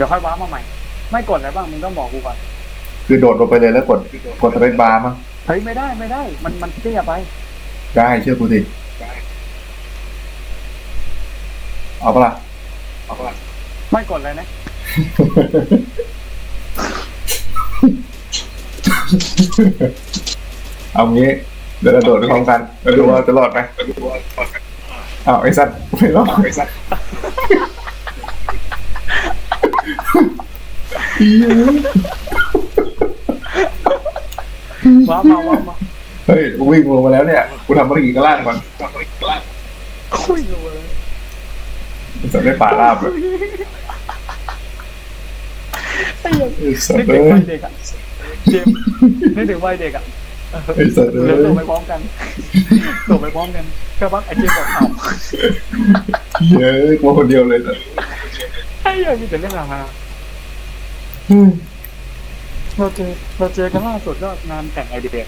ดี๋ยวค่อยว้ามาใหม่ ไม่กดอะไรบ้างมึงต้องบอกกูก่อนคือโดดลงไปเลยแล้วกดกดสเปซบาร์มั้งเฮ้ยไม่ได้ไม่ได้ มันมันเตี้ยไป ได้เชื่อกูสิเอาปะล่ะไม่กดอะไรนะ เอางี้เดี๋ยวเราโดดไปพร้อมกันแล้วดูว่าจะรอดไหมอ้าวไอ้สัตว์ไม่รอดไอ้สัตว์ อี๋ว้ามาว้ามาเฮ้ยวิ่งลงมาแล้วเนี่ยกูทำภารกิจข้างล่างก่อนคุยเลยไอ้สัตว์ได้ป่าราบเลยไอ้เหี้ยไอ้สัตนึกว์ถึเอ้งวัยยเด็กอะเจมส์นึกถึงวัยเด็กอะไอ้สัตว์เอ้เดี๋ยวยโดดไปพร้อมกันโดดไปพร้อมกันก็พักไอ้เจมส์บอกเอาเย้ยกลัวคนเดียวเลยแต่ไอ้เหี้ยมีแต่เรื่องราว เราเจอเราเจอกันล่าสุดก็งานแต่งไอเดีย